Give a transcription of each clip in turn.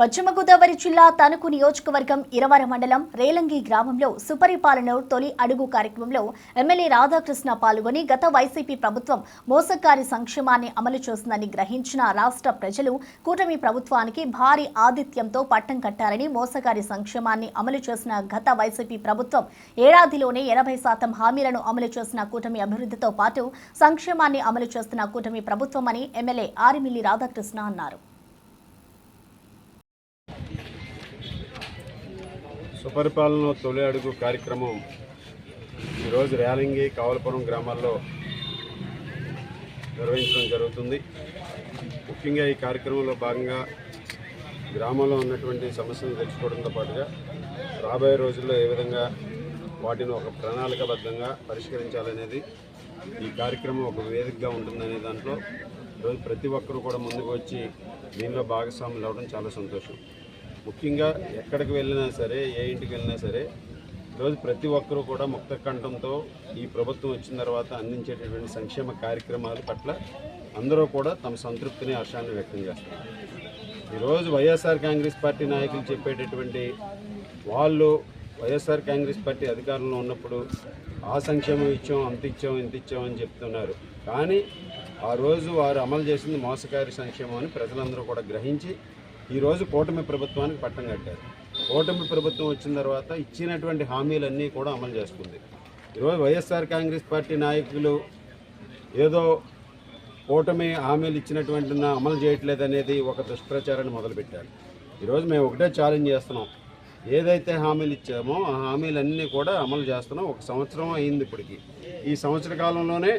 పశ్చిమ గోదావరి జిల్లా తణుకు నియోజకవర్గం ఇరవర మండలం రేలంగి గ్రామంలో సుపరిపాలన తొలి అడుగు కార్యక్రమంలో ఎమ్మెల్యే రాధాకృష్ణ పాల్గొని గత వైసీపీ ప్రభుత్వం మోసకారి సంక్షేమాన్ని అమలు చేస్తుందని గ్రహించిన రాష్ట్ర ప్రజలు కూటమి ప్రభుత్వానికి భారీ ఆతిథ్యంతో పట్టం కట్టారని మోసకారి సంక్షేమాన్ని అమలు చేసిన గత వైసీపీ ప్రభుత్వం ఏడాదిలోనే ఎనభై శాతం హామీలను అమలు చేసిన కూటమి అభివృద్ధితో పాటు సంక్షేమాన్ని అమలు చేస్తున్న కూటమి ప్రభుత్వమని ఎమ్మెల్యే ఆరిమిల్లి రాధాకృష్ణ అన్నారు. సుపరిపాలన తొలి అడుగు కార్యక్రమం ఈరోజు ర్యాలింగి కావలపురం గ్రామాల్లో నిర్వహించడం జరుగుతుంది. ముఖ్యంగా ఈ కార్యక్రమంలో భాగంగా గ్రామంలో ఉన్నటువంటి సమస్యలను తెలుసుకోవడంతో పాటుగా రాబోయే రోజుల్లో ఏ విధంగా వాటిని ఒక ప్రణాళికబద్ధంగా పరిష్కరించాలనేది ఈ కార్యక్రమం ఒక వేదికగా ఉంటుందనే దాంట్లో ఈరోజు ప్రతి ఒక్కరూ కూడా ముందుకు వచ్చి దీనిలో భాగస్వాములు అవ్వడం చాలా సంతోషం. ముఖ్యంగా ఎక్కడికి వెళ్ళినా సరే ఏ ఇంటికి వెళ్ళినా సరే ఈరోజు ప్రతి ఒక్కరూ కూడా ముక్త కంఠంతో ఈ ప్రభుత్వం వచ్చిన తర్వాత అందించేటటువంటి సంక్షేమ కార్యక్రమాల పట్ల అందరూ కూడా తమ సంతృప్తిని హర్షాన్ని వ్యక్తం చేస్తారు ఈరోజు వైఎస్ఆర్ కాంగ్రెస్ పార్టీ నాయకులు చెప్పేటటువంటి వాళ్ళు వైఎస్ఆర్ కాంగ్రెస్ పార్టీ అధికారంలో ఉన్నప్పుడు ఆ సంక్షేమం ఇచ్చాం అంత ఇచ్చాం ఇంత ఇచ్చాం అని చెప్తున్నారు. కానీ ఆ రోజు వారు అమలు చేసింది మోసకారి సంక్షేమం అని ప్రజలందరూ కూడా గ్రహించి ఈరోజు కూటమి ప్రభుత్వానికి పట్టం కట్టారు. కూటమి ప్రభుత్వం వచ్చిన తర్వాత ఇచ్చినటువంటి హామీలన్నీ కూడా అమలు చేస్తుంది ఈరోజు వైఎస్ఆర్ కాంగ్రెస్ పార్టీ నాయకులు ఏదో కూటమి హామీలు ఇచ్చినటువంటి అమలు చేయట్లేదు అనేది ఒక దుష్ప్రచారాన్ని మొదలుపెట్టారు. ఈరోజు మేము ఒకటే ఛాలెంజ్ చేస్తున్నాం. ఏదైతే హామీలు ఇచ్చామో ఆ హామీలన్నీ కూడా అమలు చేస్తున్నాం. ఒక సంవత్సరం అయింది ఇప్పటికి. ఈ సంవత్సర కాలంలోనే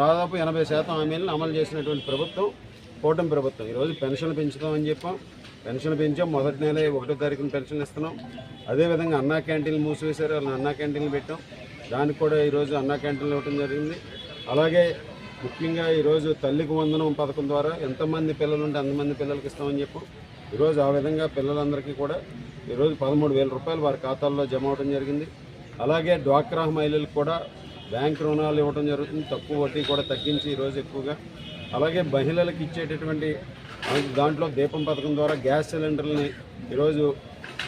దాదాపు ఎనభై శాతం హామీలను అమలు చేసినటువంటి ప్రభుత్వం కూటమి ప్రభుత్వం. ఈరోజు పెన్షన్లు పెంచుతామని చెప్పాం. పెన్షన్ పెంచాం. మొదటి నెల ఒకటో తారీఖున పెన్షన్ ఇస్తున్నాం. అదేవిధంగా అన్నా క్యాంటీన్లు మూసివేశారు. వాళ్ళని అన్నా క్యాంటీన్లు పెట్టాం. దానికి కూడా ఈరోజు అన్నా క్యాంటీన్లు ఇవ్వడం జరిగింది. అలాగే ముఖ్యంగా ఈరోజు తల్లికి వందనం పథకం ద్వారా ఎంతమంది పిల్లలు ఉంటే అంతమంది పిల్లలకి ఇస్తామని చెప్పాం. ఈరోజు ఆ విధంగా పిల్లలందరికీ కూడా ఈరోజు పదమూడు వేల రూపాయలు వారి ఖాతాల్లో జమ అవడం జరిగింది. అలాగే డ్వాక్రా మహిళలకు కూడా బ్యాంక్ రుణాలు ఇవ్వడం జరుగుతుంది. తక్కువ వడ్డీ కూడా తగ్గించి ఈరోజు ఎక్కువగా అలాగే మహిళలకు ఇచ్చేటటువంటి దాంట్లో దీపం పథకం ద్వారా గ్యాస్ సిలిండర్ని ఈరోజు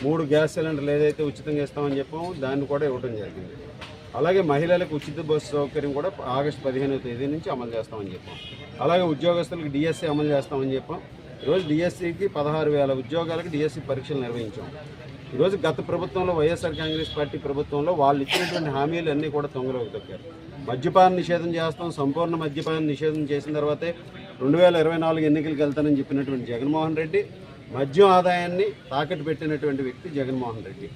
మూడు గ్యాస్ సిలిండర్లు ఏదైతే ఉచితంగా ఇస్తామని చెప్పామో దాన్ని కూడా ఇవ్వడం జరిగింది. అలాగే మహిళలకు ఉచిత బస్సు సౌకర్యం కూడా ఆగస్టు పదిహేనవ తేదీ నుంచి అమలు చేస్తామని చెప్పాం. అలాగే ఉద్యోగస్తులకు డిఎస్సీ అమలు చేస్తామని చెప్పాం. ఈరోజు డిఎస్సికి పదహారు వేల ఉద్యోగాలకు డిఎస్సి పరీక్షలు నిర్వహించాం. ఈరోజు గత ప్రభుత్వంలో వైఎస్ఆర్ కాంగ్రెస్ పార్టీ ప్రభుత్వంలో వాళ్ళు ఇచ్చినటువంటి హామీలు అన్నీ కూడా తొంగలోకి దొక్కారు మద్యపాన నిషేధం చేస్తాం సంపూర్ణ మద్యపాన నిషేధం చేసిన తర్వాతే రెండు వేల ఇరవై నాలుగు ఎన్నికలకు వెళ్తానని చెప్పినటువంటి జగన్మోహన్ రెడ్డి మద్యం ఆదాయాన్ని తాకట్టు పెట్టినటువంటి వ్యక్తి జగన్మోహన్ రెడ్డి.